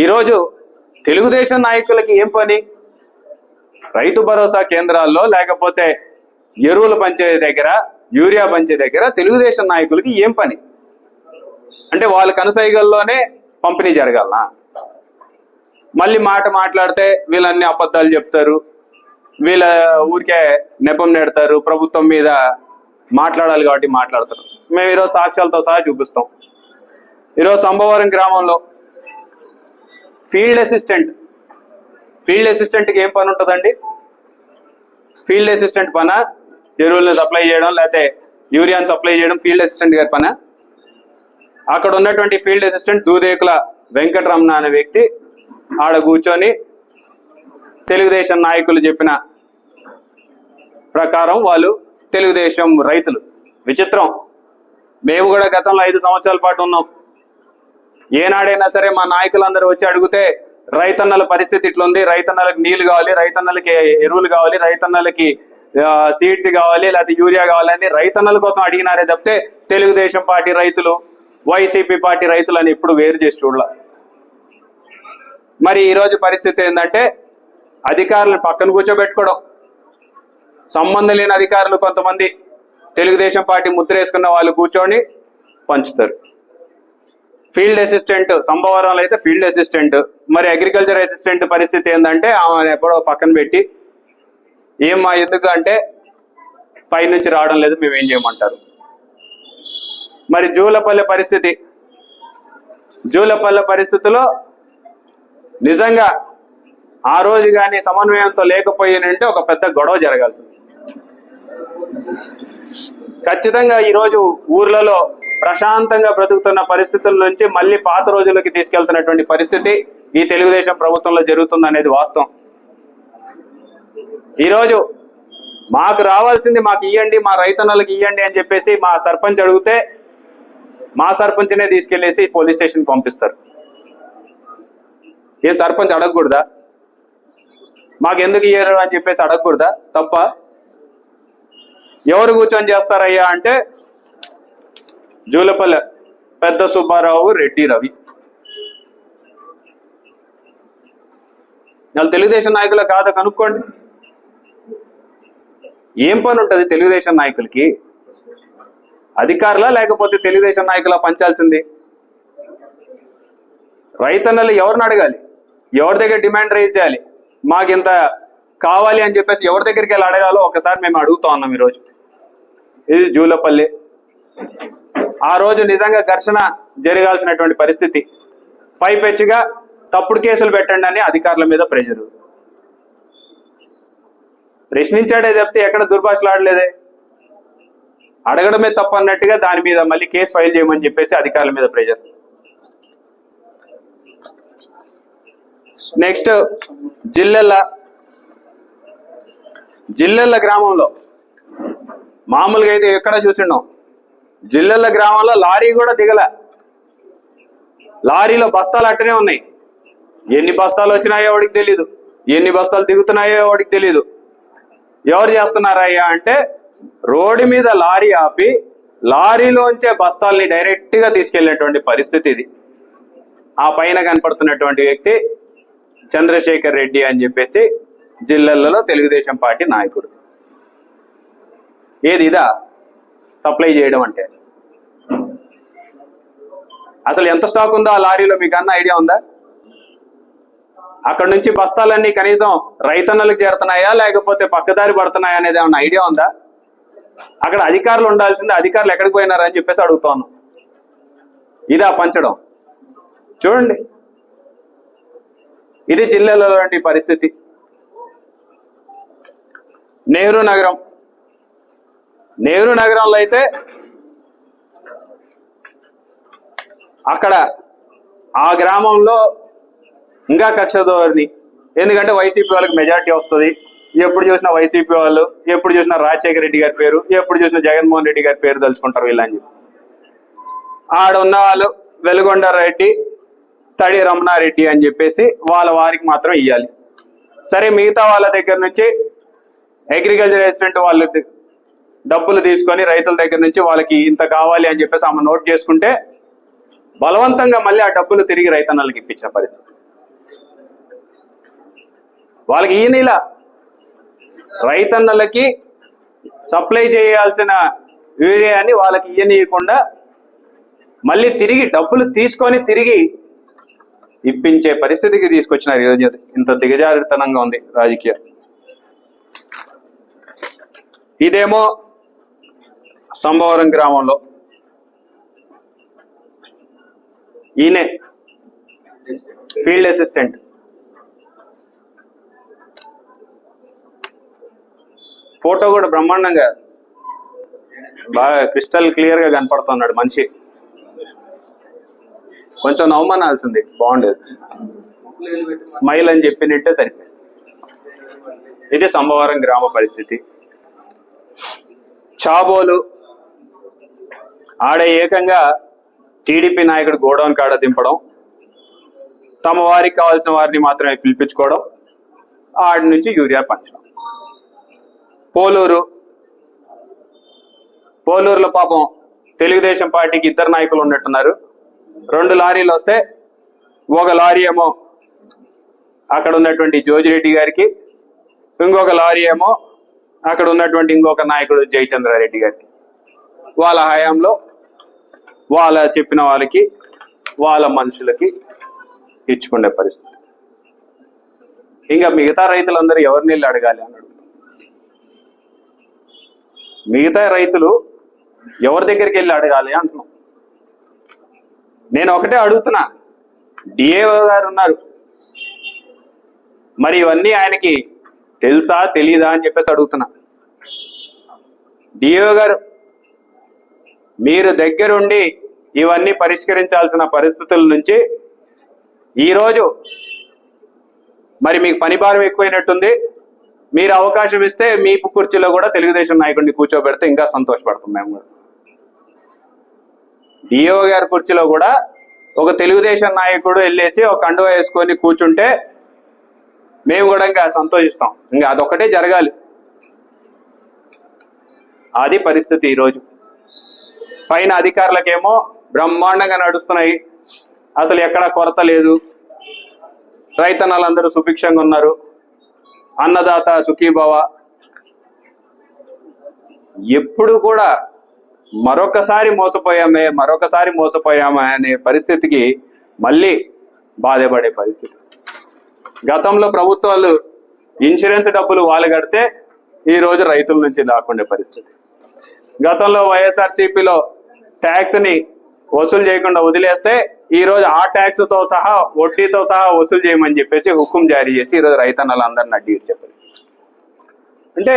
ఈరోజు తెలుగుదేశం నాయకులకి ఏం పని? రైతు భరోసా కేంద్రాల్లో లేకపోతే ఎరువులు పంచే దగ్గర యూరియా పంచే దగ్గర తెలుగుదేశం నాయకులకి ఏం పని? అంటే వాళ్ళ కనుసైగల్లోనే పంపిణీ జరగాలనా? మళ్ళీ మాట మాట్లాడితే వీళ్ళన్ని అబద్ధాలు చెప్తారు వీళ్ళ ఊరికే నెపం నెడతారు ప్రభుత్వం మీద మాట్లాడాలి కాబట్టి మాట్లాడతారు. మేము ఈరోజు సాక్ష్యాలతో సహా చూపిస్తాం. ఈరోజు సంభవరం గ్రామంలో ఫీల్డ్ అసిస్టెంట్. ఫీల్డ్ అసిస్టెంట్కి ఏం పని ఉంటుందండి? ఫీల్డ్ అసిస్టెంట్ పన? ఎరువులను సప్లై చేయడం లేకపోతే యూరియాని సప్లై చేయడం ఫీల్డ్ అసిస్టెంట్ గారి పన? అక్కడ ఉన్నటువంటి ఫీల్డ్ అసిస్టెంట్ దూదేకుల వెంకటరమణ అనే వ్యక్తి ఆడ కూర్చొని తెలుగుదేశం నాయకులు చెప్పిన ప్రకారం వాళ్ళు తెలుగుదేశం రైతులు. విచిత్రం. మేము కూడా గతంలో ఐదు సంవత్సరాల పాటు ఉన్నాం. ఏనాడైనా సరే మా నాయకులందరూ వచ్చి అడిగితే రైతన్నల పరిస్థితి ఇట్లుంది. రైతన్నలకు నీళ్ళు కావాలి రైతన్నలకి ఎరువులు కావాలి రైతన్నలకి సీడ్స్ కావాలి లేకపోతే యూరియా కావాలని రైతన్నల కోసం అడిగినారే తప్పితే తెలుగుదేశం పార్టీ రైతులు వైసీపీ పార్టీ రైతులు అని ఇప్పుడు వేరు చేసి చూడాల. మరి ఈరోజు పరిస్థితి ఏంటంటే అధికారులను పక్కన కూర్చోబెట్టుకోవడం. సంబంధం లేని అధికారులు కొంతమంది తెలుగుదేశం పార్టీ ముద్ర వేసుకున్న వాళ్ళు కూర్చొని పంచుతారు. ఫీల్డ్ అసిస్టెంట్ సంభవరంలో అయితే ఫీల్డ్ అసిస్టెంట్ మరి అగ్రికల్చర్ అసిస్టెంట్ పరిస్థితి ఏంటంటే ఆమె ఎప్పుడో పక్కన పెట్టి ఏమ్మా ఎందుకు అంటే పైనుంచి రావడం లేదు మేము ఏం చేయమంటారు? మరి జూలపల్లె పరిస్థితి జూలపల్లె పరిస్థితిలో నిజంగా ఆ రోజు కానీ సమన్వయంతో లేకపోయినంటే ఒక పెద్ద గొడవ జరగాల్సింది ఖచ్చితంగా ఈ రోజు ఊర్లలో ప్రశాంతంగా బ్రతుకుతున్న పరిస్థితుల నుంచి మళ్ళీ పాత రోజులకి తీసుకెళ్తున్నటువంటి పరిస్థితి ఈ తెలుగుదేశం ప్రభుత్వంలో జరుగుతుంది అనేది వాస్తవం. ఈరోజు మాకు రావాల్సింది మాకు ఇవ్వండి మా రైతన్నలకు ఇవ్వండి అని చెప్పేసి మా సర్పంచ్ అడిగితే మా సర్పంచ్నే తీసుకెళ్ళేసి పోలీస్ స్టేషన్ పంపిస్తారు. ఏ సర్పంచ్ అడగకూడదా? మాకు ఎందుకు ఇయ్యరు అని చెప్పేసి అడగకూడదా? తప్ప ఎవరు కూర్చొని చేస్తారయ్యా అంటే జూలపల్లె పెద్ద సుబ్బారావు రెడ్డి రవి. వాళ్ళు తెలుగుదేశం నాయకుల కాదా కనుక్కోండి. ఏం పని ఉంటుంది తెలుగుదేశం నాయకులకి? అధికారులా లేకపోతే తెలుగుదేశం నాయకులా పంచాల్సింది? రైతన్నలు ఎవరిని అడగాలి? ఎవరి దగ్గర డిమాండ్ రైజ్ చేయాలి? మాకు ఇంత కావాలి అని చెప్పేసి ఎవరి దగ్గరికి వెళ్ళి అడగాలో ఒకసారి మేము అడుగుతా ఉన్నాం ఈరోజు. ఇది జూలపల్లి. ఆ రోజు నిజంగా ఘర్షణ జరగాల్సినటువంటి పరిస్థితి. పైపెచ్చుగా తప్పుడు కేసులు పెట్టండి అని అధికారుల మీద ప్రెషర్. ప్రశ్నించాడే చెప్తే ఎక్కడ దుర్భాషలాడలేదే అడగడమే తప్పు అన్నట్టుగా దాని మీద మళ్ళీ కేసు ఫైల్ చేయమని చెప్పేసి అధికారుల మీద ప్రెషర్. నెక్స్ట్ జిల్లెల్ల జిల్లెల్ల గ్రామంలో మామూలుగా అయితే ఎక్కడ చూసిండం. జిల్లెల్ల గ్రామంలో లారీ కూడా దిగల. లారీలో బస్తాలు అట్టనే ఉన్నాయి. ఎన్ని బస్తాలు వచ్చినాయో వాడికి తెలీదు. ఎన్ని బస్తాలు దిగుతున్నాయో వాడికి తెలీదు. ఎవరు చేస్తున్నారయ్యా అంటే రోడ్డు మీద లారీ ఆపి లారీలోంచే బస్తాల్ని డైరెక్ట్గా తీసుకెళ్ళేటువంటి పరిస్థితి ఇది. ఆ పైన కనపడుతున్నటువంటి వ్యక్తి చంద్రశేఖర్ రెడ్డి అని చెప్పేసి జిల్లాలలో తెలుగుదేశం పార్టీ నాయకుడు. ఏది ఇదా? సప్లై చేయడం అంటే. అసలు ఎంత స్టాక్ ఉందో ఆ లారీలో మీకు అన్న ఐడియా ఉందా? అక్కడ నుంచి బస్తాలన్నీ కనీసం రైతన్నలకు చేరుతున్నాయా లేకపోతే పక్కదారి పడుతున్నాయా అనేది ఏమన్నా ఐడియా ఉందా? అక్కడ అధికారులు ఉండాల్సింది అధికారులు ఎక్కడికి పోయినారా అని చెప్పేసి అడుగుతాను. ఇదా పంచడం. చూడండి. ఇది జిల్లాలో పరిస్థితి. నెహ్రూ నగరం. నెహ్రూ నగరంలో అయితే అక్కడ ఆ గ్రామంలో ఇంకా కక్ష ధోరణి. ఎందుకంటే వైసీపీ వాళ్ళకి మెజారిటీ వస్తుంది. ఎప్పుడు చూసినా వైసీపీ వాళ్ళు ఎప్పుడు చూసినా రాజశేఖర రెడ్డి గారి పేరు ఎప్పుడు చూసినా జగన్మోహన్ రెడ్డి గారి పేరు తలుచుకుంటారు వీళ్ళని చెప్పి. ఆడ ఉన్న వాళ్ళు వెలుగొండ రెడ్డి తడి రమణారెడ్డి అని చెప్పేసి వాళ్ళ వారికి మాత్రం ఇవ్వాలి సరే మిగతా వాళ్ళ దగ్గర నుంచి అగ్రికల్చర్ రెసిడెంట్ వాళ్ళు డబ్బులు తీసుకొని రైతుల దగ్గర నుంచి వాళ్ళకి ఇంత కావాలి అని చెప్పేసి ఆమె నోట్ చేసుకుంటే బలవంతంగా మళ్ళీ ఆ డబ్బులు తిరిగి రైతన్నలకు ఇప్పించిన పరిస్థితి. వాళ్ళకి ఈయనలా రైతన్నలకి సప్లై చేయాల్సిన యూరియాని వాళ్ళకి ఇయ్యనీయకుండా మళ్ళీ తిరిగి డబ్బులు తీసుకొని తిరిగి ఇప్పించే పరిస్థితికి తీసుకొచ్చినారు. ఈరోజు ఇంత దిగజారితనంగా ఉంది రాజకీయం. ఇదేమో సంభవరం గ్రామంలో. ఈయనే ఫీల్డ్ అసిస్టెంట్. ఫోటో కూడా బ్రహ్మాండంగా బాగా క్రిస్టల్ క్లియర్గా కనపడుతున్నాడు మనిషి. కొంచెం నవ్వమనాల్సింది బాగుండేది. స్మైల్ అని చెప్పినట్టే సరిపోయింది. ఇది సంభవరం గ్రామ పరిస్థితి. చాబోలు ఆడ ఏకంగా టీడీపీ నాయకుడు గోడౌన్ కాడ దింపడం తమ వారికి కావాల్సిన వారిని మాత్రమే పిలిపించుకోవడం ఆడి నుంచి యూరియా పంచడం. పోలూరు పోలూరులో పాపం తెలుగుదేశం పార్టీకి ఇద్దరు నాయకులు ఉన్నట్టున్నారు. రెండు లారీలు వస్తే ఒక లారీ ఏమో అక్కడ ఉన్నటువంటి జోజిరెడ్డి గారికి ఇంకొక లారీ ఏమో అక్కడ ఉన్నటువంటి ఇంకొక నాయకుడు జయచంద్రారెడ్డి గారికి. వాళ్ళ హయాంలో వాళ్ళ చెప్పిన వాళ్ళకి వాళ్ళ మనుషులకి ఇచ్చుకునే పరిస్థితి. ఇంకా మిగతా రైతులందరూ ఎవరిని వెళ్ళి అడగాలి అన్నాడు మిగతా రైతులు ఎవరి దగ్గరికి వెళ్ళి అడగాలి అంటున్నాం. నేను ఒకటే అడుగుతున్నా. డిఏఓ గారు ఉన్నారు. మరి ఇవన్నీ ఆయనకి తెలుసా తెలీదా అని చెప్పేసి అడుగుతున్నా. డిఏఓ గారు మీరు దగ్గరుండి ఇవన్నీ పరిష్కరించాల్సిన పరిస్థితుల నుంచి ఈరోజు మరి మీకు పని భారం ఎక్కువైనట్టుంది. మీరు అవకాశం ఇస్తే మీ కుర్చీలో కూడా తెలుగుదేశం నాయకుడిని కూర్చోబెడితే ఇంకా సంతోషపడతాం మేము కూడా. డిఓ గారి కుర్చీలో కూడా ఒక తెలుగుదేశం నాయకుడు వెళ్ళేసి ఒక కండువ వేసుకొని కూర్చుంటే మేము కూడా ఇంకా సంతోషిస్తాం. ఇంకా అదొకటే జరగాలి. అది పరిస్థితి ఈరోజు పైన అధికారులకేమో బ్రహ్మాండంగా నడుస్తున్నాయి. అసలు ఎక్కడా కొరత లేదు. రైతన్నలందరూ సుభిక్షంగా ఉన్నారు. అన్నదాత సుఖీభవ. ఎప్పుడు కూడా మరొకసారి మోసపోయామే మరొకసారి మోసపోయామే అనే పరిస్థితికి మళ్ళీ బాధపడే పరిస్థితి. గతంలో ప్రభుత్వాలు ఇన్సూరెన్స్ డబ్బులు వాళ్ళు కడితే ఈ రోజు రైతుల నుంచి దాక్కుండే పరిస్థితి. గతంలో వైఎస్ఆర్సీపీలో ట్యాక్స్ని వసూలు చేయకుండా వదిలేస్తే ఈ రోజు ఆ ట్యాక్స్తో సహా వడ్డీతో సహా వసూలు చేయమని చెప్పేసి హుకుం జారీ చేసి ఈ రోజు రైతన్నలందరినీ అడ్డి చెప్పారు. అంటే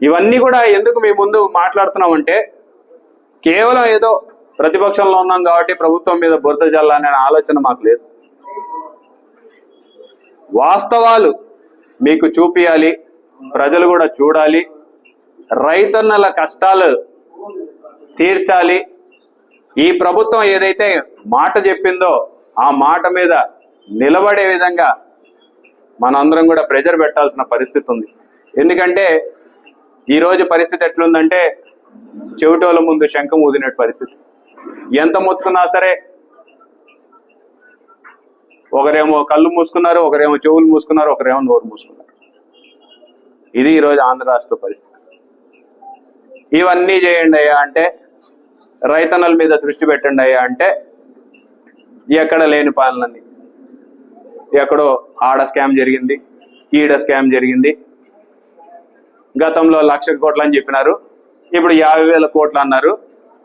ఇవన్నీ కూడా ఎందుకు మీ ముందు మాట్లాడుతున్నామంటే కేవలం ఏదో ప్రతిపక్షంలో ఉన్నాం కాబట్టి ప్రభుత్వం మీద బురద జల్లాలనే ఆలోచన మాకు లేదు. వాస్తవాలు మీకు చూపియాలి ప్రజలు కూడా చూడాలి రైతన్నల కష్టాలు తీర్చాలి ఈ ప్రభుత్వం ఏదైతే మాట చెప్పిందో ఆ మాట మీద నిలబడే విధంగా మనందరం కూడా ప్రెజర్ పెట్టాల్సిన పరిస్థితి ఉంది. ఎందుకంటే ఈరోజు పరిస్థితి ఎట్లుందంటే చెవిటోల ముందు శంఖం ఊదినట్టు పరిస్థితి. ఎంత మొత్తుకున్నా సరే ఒకరేమో కళ్ళు మూసుకున్నారు ఒకరేమో చెవులు మూసుకున్నారు ఒకరేమో నోరు మూసుకున్నారు. ఇది ఈరోజు ఆంధ్ర రాష్ట్ర పరిస్థితి. ఇవన్నీ చేయండి అయ్యా అంటే రైతన్నల మీద దృష్టి పెట్టండి అయ్యా అంటే ఎక్కడ లేని పాలనని. ఎక్కడో ఆడ స్కామ్ జరిగింది ఈడ స్కామ్ జరిగింది. గతంలో లక్ష కోట్లు అని చెప్పినారు ఇప్పుడు యాభై వేల కోట్లు అన్నారు.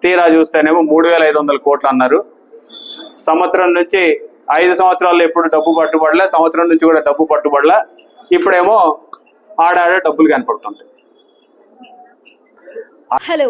తీరా చూస్తేనేమో మూడు వేల ఐదు వందల కోట్లు అన్నారు. సంవత్సరం నుంచి ఐదు సంవత్సరాల్లో ఎప్పుడు డబ్బు పట్టుబడలే సంవత్సరం నుంచి కూడా డబ్బు పట్టుబడలే. ఇప్పుడేమో ఆడాడ డబ్బులు కనపడుతుంటాయి. హలో